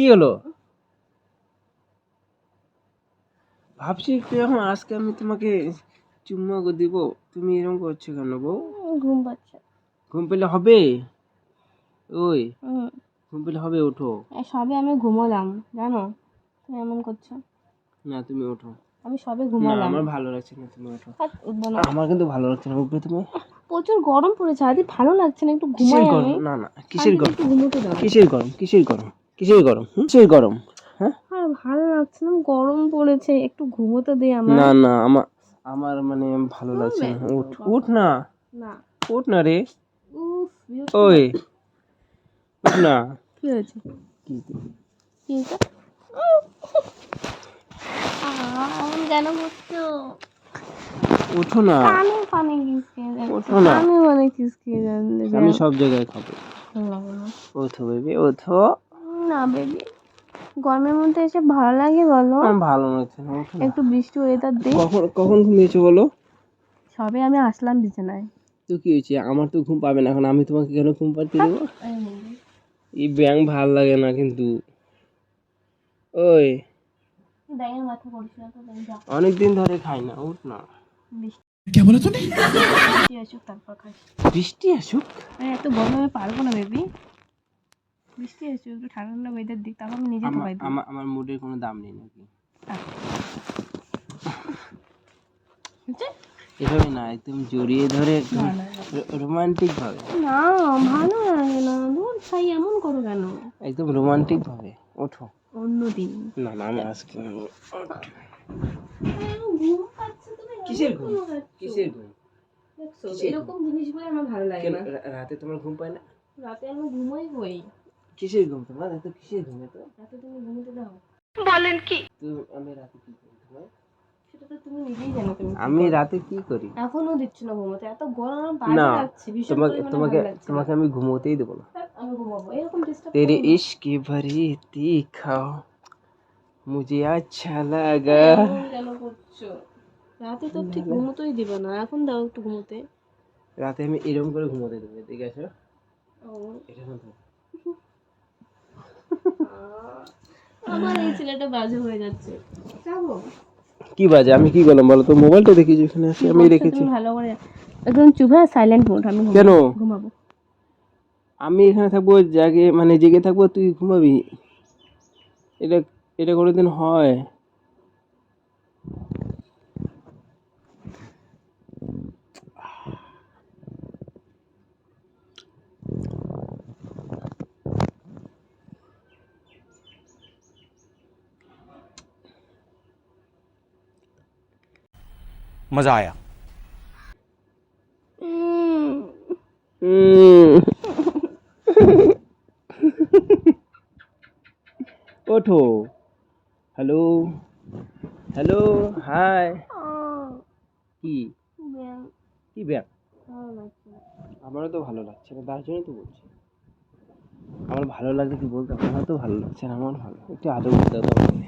কি হলো? ভাবছি একটু এখন আজকে আমি তোমাকে চুম্মা দিব। তুমি এরকম করছ কেন বউ? ঘুম পাচ্ছে। ঘুম পেলে হবে? ওই। ঘুম পেলে হবে ওঠো। সবে আমি ঘুমোলাম জানো? তুমি এমন করছ। না তুমি ওঠো। আমি সবে ঘুমালাম। আমার ভালো লাগছে না তুমি ওঠো। আমার কিন্তু ভালো লাগছে না উঠবে তুমি? প্রচুর গরম পড়েছে আদি ভালো লাগছে না একটু ঘুমাই কিসের আমি। গরম না না কিসের গরম? কিসের গরম? কিসের গরম? কিসের গরম? কিসের গরম? হ্যাঁ? আর ভালো লাগছে না গরম পড়েছে একটু ঘুমোতে দে আমার। না না আমার আমার মানে ভালো লাগছে না। উঠ উঠ না। না। উঠ না রে। উফ ওই। উঠ না। কি হয়েছে? কি কি কেন করছ উঠো না। কানে পানি কিসকে ওঠো না। আমি মানে কিসকে আমি সব জায়গায় খাব। ওঠো বেবি ওঠো। না বেবি গরমের মধ্যে এসে ভালো লাগে বলো। আমার ভালো লাগছে না ওঠো না। একটু বৃষ্টি ওয়েদার দে। কখন কখন ঘুমিয়েছো বলো? সবে আমি আসলাম বিছানায়। তো কি হয়েছে? আমার তো ঘুম পাবে না এখন আমি তোমাকে কেন ঘুম পাড়তে দেবো? এই ব্যাং ভালো লাগে না কিন্তু। ওই। ব্যাঙের মাথা পড়িস না তো ব্যাঙ যা অনেক দিন ধরে খাই না উঠ না। বৃষ্টি। বৃষ্টি আসুক তারপর খাস বৃষ্টি আসুক? আমি এত গরমে পারব না বেবি বৃষ্টি আসুক একটু ঠান্ডা ঠান্ডা ওয়েদার দিক তারপর আমি নিজে তো আমার আমার আমার মুডের কোনো দাম নেই নাকি? এভাবে না একদম জড়িয়ে ধরে একদম রোমান্টিক ভাবে। না ভালো লাগে না দূর ভাই এমন করো কেন? একদম রোমান্টিক ভাবে ওঠো। অন্য দিন না না আমি আজকে তুমি কিসের ঘুম? কিসের ঘুম? এরকম জিনিসগুলো আমার ভালো লাগে না। রাতে তোমার ঘুম পায় না? রাতে আমি ঘুমোই বই কিসের ঘুম তোমার এত কিসের ঘুম এত রাতে তুমি ঘুমোতে দাও তো আমি রাতে কি করি তোমার সেটা তো তুমি নিজেই জানো তুমি আমি রাতে কি করি এখনো দিচ্ছ না ঘুমোতে এত গরম বাজে না, লাগছে ভীষণ তোমাকে পরিমাণে তোমাকে ভালো লাগছে তোমাকে আমি ঘুমোতেই দেবো না ধ্যাৎ, আমি ঘুমাবো এরকম ডিস্টার্ব तेरे इश्क भरी तीखा मुझे अच्छा लगा কেন করছো রাতে তো ঠিক ঘুমোতেই দিবে না এখন দাও একটু ঘুমোতে রাতে আমি এরকম করে ঘুমোতে দেবো ঠিক আছে ও, এরকম তো। আমার এই ছেলেটা বাজে হয়ে যাচ্ছে। যাব? কি বাজে? আমি কি করলাম বলো তো? মোবাইলটা দেখি যেখানে আছে আমি রেখেছি ভালো করে একদম চুপ হ্যাঁ সাইলেন্ট মোড আমি কেন? ঘুমাবো। আমি এখানে থাকব জাগে মানে জেগে থাকব তুই ঘুমাবি। এটা এটা কোনোদিন হয়। मज़ा आया উম। ওঠো হ্যালো হ্যালো হাই কি কি ব্যাগ আমারও তো ভালো লাগছে না তার জন্যই তো বলছি আমার ভালো লাগছে কি বলতে আমার তো ভালো লাগছে না আমার ভালো একটু আদৌ করতে হতো আমাকে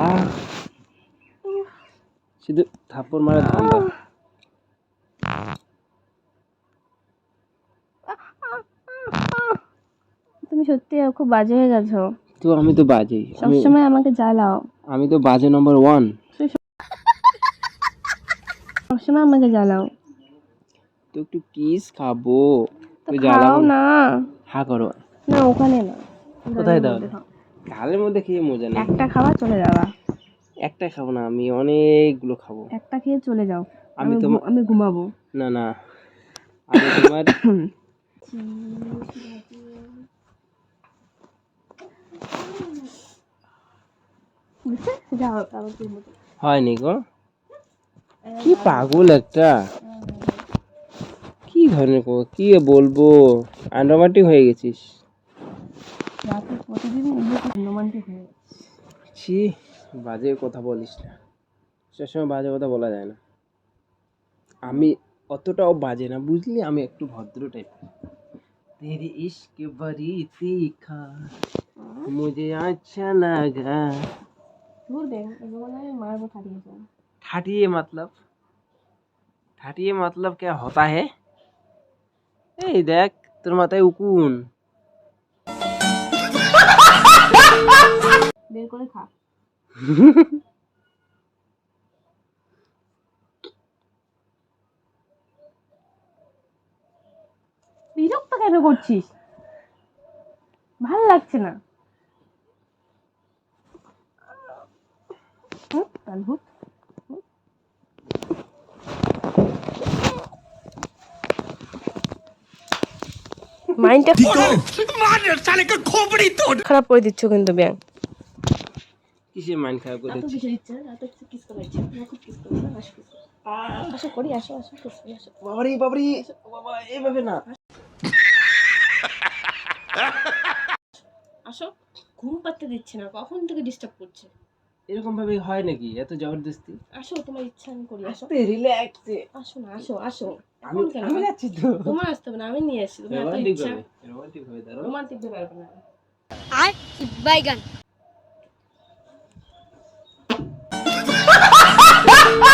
আহ শুধু থাপ্পড় মারা ধান্দা তুমি সত্যি খুব বাজে হয়ে গেছো। তো আমি তো আমি সবসময় আমাকে জ্বালাও। আমি তো বাজে নম্বর ওয়ান সবসময় আমাকে জ্বালাও। তো একটু কিস খাব। তো জ্বালাও না। হা করো। না ওখানে না। কোথায় দাও। গালের মধ্যে খেয়ে মজা নেই। একটা খাওয়া চলে যাওয়া। একটা খাব না আমি অনেকগুলো খাব। একটা খেয়ে চলে যাও আমি তোমার- আমি ঘুমাবো। না না। আমি তোমার হয়নি গো। কি পাগল একটা। কি ধরনের কো- কি বলব? আন্ডারমাটি হয়ে গেছিস। রাতে প্রতিদিন রোমান্টিক হয়ে। ছি। বাজে কথা বলিস না। সবসময় বাজে কথা বলা যায় না। আমি অতটাও বাজে না বুঝলি? আমি একটু ভদ্র টাইপের তেরি ইশক বড়ি তীখা মুঝে আচ্ছা লাগা। ঠাটিয়ে মতলব? ঠাটিয়ে মতলব কে হতা হে? এই দেখ তোর মাথায় উকুন। বের করে খা। বিরক্ত কেন করছিস? ভালো লাগছে না। মাইন্ডটা খারাপ করে দিচ্ছ কিন্তু ব্যাং কিসে মাইন্ড খারাপ করে এত দিচ্ছি কিছু ইচ্ছা এত কিছু কিস করার ইচ্ছা না খুব কিস করব আসো কিস আসো করি আসো আসো কিস করি। আসো বাবারি বাবারি বাবা এইভাবে না। আসো ঘুম পাতে দিচ্ছে না কখন থেকে ডিস্টার্ব করছে? এরকম ভাবে হয় নাকি? এত জবরদস্তি? আসো তোমার ইচ্ছা আমি করি আসো। রিল্যাক্স আসো না আসো আসো। আমি আমি যাচ্ছি তো। তোমার আসতে হবে না আমি নিয়ে আসছি তোমার এত ইচ্ছা। রোমান্টিক ভাবে দাঁড়াও। রোমান্টিক ভাবে পারবে না। আর বাইগান